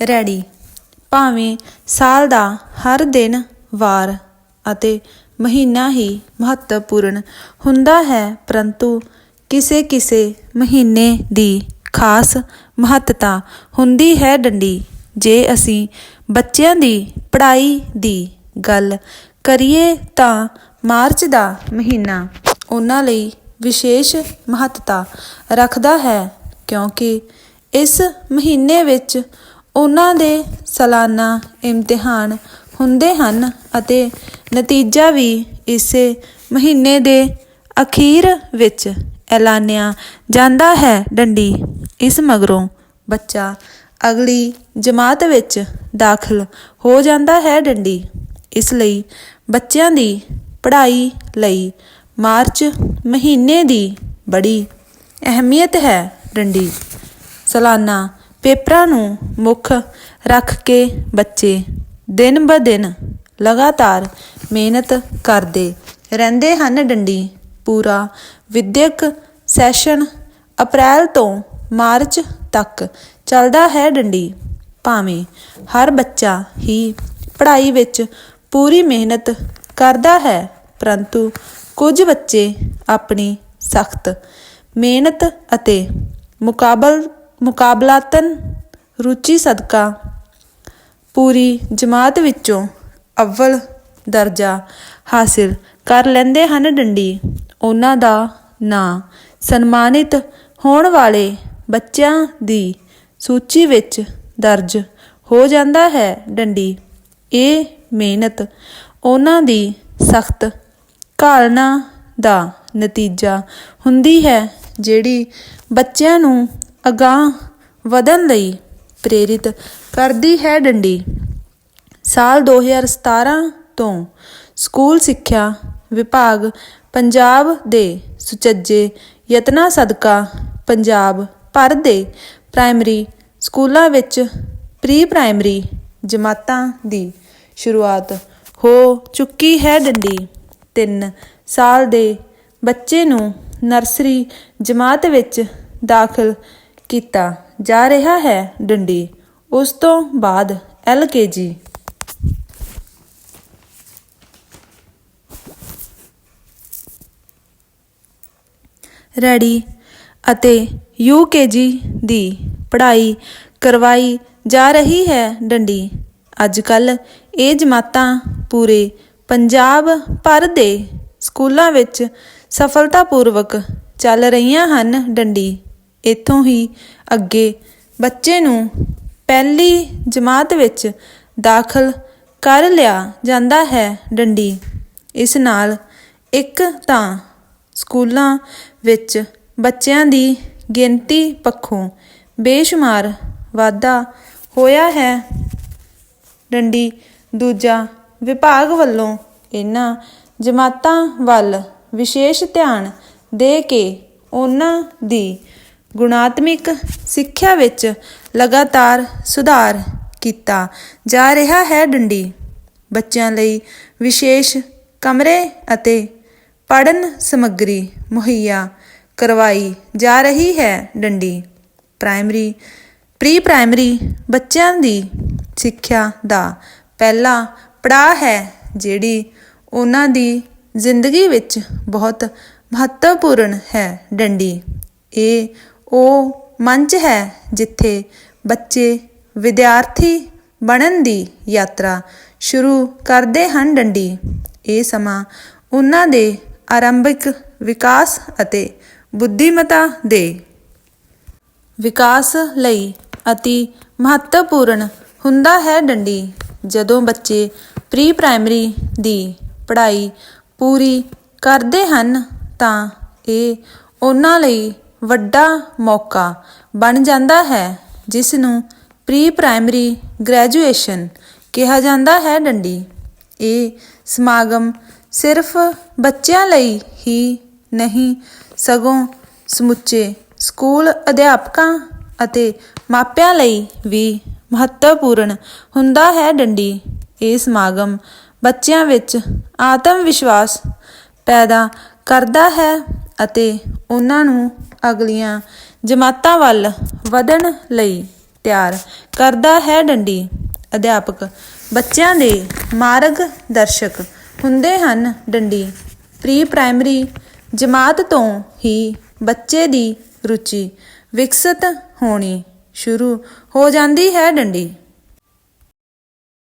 Ready. ਭਾਵੇਂ ਸਾਲ ਦਾ ਹਰ ਦਿਨ, ਵਾਰ ਅਤੇ ਮਹੀਨਾ ਹੀ ਮਹੱਤਵਪੂਰਨ ਹੁੰਦਾ ਹੈ, ਪਰੰਤੂ ਕਿਸੇ ਕਿਸੇ ਮਹੀਨੇ ਦੀ ਖਾਸ ਮਹੱਤਤਾ ਹੁੰਦੀ ਹੈ ਡੰਡੀ। ਜੇ ਅਸੀਂ ਬੱਚਿਆਂ ਦੀ ਪੜ੍ਹਾਈ ਦੀ ਗੱਲ ਕਰੀਏ ਤਾਂ ਮਾਰਚ ਦਾ ਮਹੀਨਾ ਉਹਨਾਂ ਲਈ ਵਿਸ਼ੇਸ਼ ਮਹੱਤਤਾ ਰੱਖਦਾ ਹੈ, ਕਿਉਂਕਿ ਇਸ ਮਹੀਨੇ ਵਿੱਚ ਉਹਨਾਂ ਦੇ ਸਾਲਾਨਾ ਇਮਤਿਹਾਨ ਹੁੰਦੇ ਹਨ ਅਤੇ ਨਤੀਜਾ ਵੀ ਇਸੇ ਮਹੀਨੇ ਦੇ ਅਖੀਰ ਵਿੱਚ ਐਲਾਨਿਆ ਜਾਂਦਾ ਹੈ ਡੰਡੀ। ਇਸ ਮਗਰੋਂ ਬੱਚਾ ਅਗਲੀ ਜਮਾਤ ਵਿੱਚ ਦਾਖਲ ਹੋ ਜਾਂਦਾ ਹੈ ਡੰਡੀ। ਇਸ ਲਈ ਬੱਚਿਆਂ ਦੀ ਪੜ੍ਹਾਈ ਲਈ ਮਾਰਚ ਮਹੀਨੇ ਦੀ ਬੜੀ ਅਹਿਮੀਅਤ ਹੈ ਡੰਡੀ। ਸਾਲਾਨਾ ਪੇਪਰਾਂ ਨੂੰ ਮੁੱਖ ਰੱਖ ਕੇ ਬੱਚੇ ਦਿਨ ਬ ਦਿਨ ਲਗਾਤਾਰ ਮਿਹਨਤ ਕਰਦੇ ਰਹਿੰਦੇ ਹਨ ਡੰਡੀ। ਪੂਰਾ ਵਿਦਿਅਕ ਸੈਸ਼ਨ ਅਪ੍ਰੈਲ ਤੋਂ ਮਾਰਚ ਤੱਕ ਚੱਲਦਾ ਹੈ ਡੰਡੀ। ਭਾਵੇਂ ਹਰ ਬੱਚਾ ਹੀ ਪੜ੍ਹਾਈ ਵਿੱਚ ਪੂਰੀ ਮਿਹਨਤ ਕਰਦਾ ਹੈ, ਪਰੰਤੂ ਕੁਝ ਬੱਚੇ ਆਪਣੀ ਸਖਤ ਮਿਹਨਤ ਅਤੇ ਮੁਕਾਬਲ ਮੁਕਾਬਲਾਤਨ, ਰੁਚੀ ਸਦਕਾ, ਪੂਰੀ ਜਮਾਤ ਵਿੱਚੋਂ ਅਵਲ ਦਰਜਾ ਹਾਸਿਲ ਕਰ ਲੈਂਦੇ ਹਨ ਡੰਡੀ। ਉਹਨਾਂ ਦਾ ਨਾਂ ਸਨਮਾਨਿਤ ਹੋਣ ਵਾਲੇ ਬੱਚਿਆਂ ਦੀ ਸੂਚੀ ਵਿੱਚ ਦਰਜ ਹੋ ਜਾਂਦਾ ਹੈ। ਡੰਡੀ, ਇਹ ਮਿਹਨਤ ਉਹਨਾਂ ਦੀ ਸਖਤ ਘਾਲਣਾ ਦਾ ਨਤੀਜਾ ਹੁੰਦੀ ਹੈ, ਜਿਹੜੀ ਬੱਚਿਆਂ ਨੂੰ ਅਗਾਂਹ ਵਧਣ ਲਈ ਪ੍ਰੇਰਿਤ ਕਰਦੀ ਹੈ ਡੰਡੀ। ਸਾਲ 2017 ਤੋਂ ਸਕੂਲ ਸਿੱਖਿਆ ਵਿਭਾਗ ਪੰਜਾਬ ਦੇ ਸੁਚੱਜੇ ਯਤਨਾ ਸਦਕਾ ਪੰਜਾਬ ਭਰ ਦੇ ਪ੍ਰਾਇਮਰੀ ਸਕੂਲਾਂ ਵਿੱਚ ਪ੍ਰੀ ਪ੍ਰਾਇਮਰੀ ਜਮਾਤਾਂ ਦੀ ਸ਼ੁਰੂਆਤ ਹੋ ਚੁੱਕੀ ਹੈ ਡੰਡੀ। 3 ਸਾਲ ਦੇ ਬੱਚੇ ਨੂੰ ਨਰਸਰੀ ਜਮਾਤ ਵਿੱਚ ਦਾਖਲ ਕੀਤਾ ਜਾ ਰਿਹਾ ਹੈ ਡੰਡੀ। ਉਸ ਤੋਂ ਬਾਅਦ ਐੱਲ ਕੇ ਜੀ। ਰੈਡੀ ਅਤੇ ਯੂ ਕੇ ਜੀ ਦੀ ਪੜ੍ਹਾਈ ਕਰਵਾਈ ਜਾ ਰਹੀ ਹੈ ਡੰਡੀ। ਅੱਜ ਕੱਲ ਇਹ ਜਮਾਤਾਂ ਪੂਰੇ ਪੰਜਾਬ ਭਰ ਦੇ ਸਕੂਲਾਂ ਵਿੱਚ ਸਫਲਤਾਪੂਰਵਕ ਚੱਲ ਰਹੀਆਂ ਹਨ ਡੰਡੀ। ਇੱਥੋਂ ਹੀ ਅੱਗੇ ਬੱਚੇ ਨੂੰ ਪਹਿਲੀ ਜਮਾਤ ਵਿੱਚ ਦਾਖਲ ਕਰ ਲਿਆ ਜਾਂਦਾ ਹੈ ਡੰਡੀ। ਇਸ ਨਾਲ ਇੱਕ ਤਾਂ ਸਕੂਲਾਂ ਵਿੱਚ ਬੱਚਿਆਂ ਦੀ ਗਿਣਤੀ ਪੱਖੋਂ ਬੇਸ਼ੁਮਾਰ ਵਾਧਾ ਹੋਇਆ ਹੈ। ਡੰਡੀ ਦੂਜਾ ਵਿਭਾਗ ਵੱਲੋਂ ਇਹਨਾਂ ਜਮਾਤਾਂ ਵੱਲ ਵਿਸ਼ੇਸ਼ ਧਿਆਨ ਦੇ ਕੇ ਉਹਨਾਂ ਦੀ ਗੁਣਾਤਮਿਕ ਸਿੱਖਿਆ ਵਿੱਚ ਲਗਾਤਾਰ ਸੁਧਾਰ ਕੀਤਾ ਜਾ ਰਿਹਾ ਹੈ ਡੰਡੀ। ਬੱਚਿਆਂ ਲਈ ਵਿਸ਼ੇਸ਼ ਕਮਰੇ ਅਤੇ ਪੜਨ ਸਮੱਗਰੀ ਮੁਹੱਈਆ ਕਰਵਾਈ ਜਾ ਰਹੀ ਹੈ ਡੰਡੀ। ਪ੍ਰਾਇਮਰੀ ਪ੍ਰੀ ਪ੍ਰਾਇਮਰੀ ਬੱਚਿਆਂ ਦੀ ਸਿੱਖਿਆ ਦਾ ਪਹਿਲਾ ਪੜਾਅ ਹੈ, ਜਿਹੜੀ ਉਹਨਾਂ ਦੀ ਜ਼ਿੰਦਗੀ ਵਿੱਚ ਬਹੁਤ ਮਹੱਤਵਪੂਰਨ ਹੈ ਡੰਡੀ। ਇਹ ਉਹ ਮੰਚ ਹੈ ਜਿੱਥੇ ਬੱਚੇ ਵਿਦਿਆਰਥੀ ਬਣਨ ਦੀ ਯਾਤਰਾ ਸ਼ੁਰੂ ਕਰਦੇ ਹਨ ਡੰਡੀ। ਇਹ ਸਮਾਂ ਉਹਨਾਂ ਦੇ ਆਰੰਭਿਕ ਵਿਕਾਸ ਅਤੇ ਬੁੱਧੀਮਤਾ ਦੇ ਵਿਕਾਸ ਲਈ ਅਤੀ ਮਹੱਤਵਪੂਰਨ ਹੁੰਦਾ ਹੈ ਡੰਡੀ। ਜਦੋਂ ਬੱਚੇ ਪ੍ਰੀ ਪ੍ਰਾਇਮਰੀ ਦੀ ਪੜ੍ਹਾਈ ਪੂਰੀ ਕਰਦੇ ਹਨ ਤਾਂ ਇਹ ਉਹਨਾਂ ਲਈ ਵੱਡਾ ਮੌਕਾ ਬਣ ਜਾਂਦਾ ਹੈ ਜਿਸ ਨੂੰ ਪ੍ਰੀ ਪ੍ਰਾਇਮਰੀ ਗ੍ਰੈਜੂਏਸ਼ਨ ਕਿਹਾ ਜਾਂਦਾ ਹੈ ਡੰਡੀ। ਇਹ ਸਮਾਗਮ ਸਿਰਫ ਬੱਚਿਆਂ ਲਈ ਹੀ ਨਹੀਂ, ਸਗੋਂ ਸਮੁੱਚੇ ਸਕੂਲ ਅਧਿਆਪਕਾਂ ਅਤੇ ਮਾਪਿਆਂ ਲਈ ਵੀ ਮਹੱਤਵਪੂਰਨ ਹੁੰਦਾ ਹੈ ਡੰਡੀ। ਇਹ ਸਮਾਗਮ ਬੱਚਿਆਂ ਵਿੱਚ ਆਤਮ ਵਿਸ਼ਵਾਸ ਪੈਦਾ ਕਰਦਾ ਹੈ ਅਤੇ ਉਹਨਾਂ ਨੂੰ ਅਗਲੀਆਂ ਜਮਾਤਾਂ ਵੱਲ ਵਧਣ ਲਈ ਤਿਆਰ ਕਰਦਾ ਹੈ ਡੰਡੀ। ਅਧਿਆਪਕ, ਬੱਚਿਆਂ ਦੇ ਮਾਰਗ ਦਰਸ਼ਕ ਹੁੰਦੇ ਹਨ ਡੰਡੀ। ਪ੍ਰੀ ਪ੍ਰਾਇਮਰੀ ਜਮਾਤ ਤੋਂ ਹੀ ਬੱਚੇ ਦੀ ਰੁਚੀ ਵਿਕਸਿਤ ਹੋਣੀ ਸ਼ੁਰੂ ਹੋ ਜਾਂਦੀ ਹੈ ਡੰਡੀ।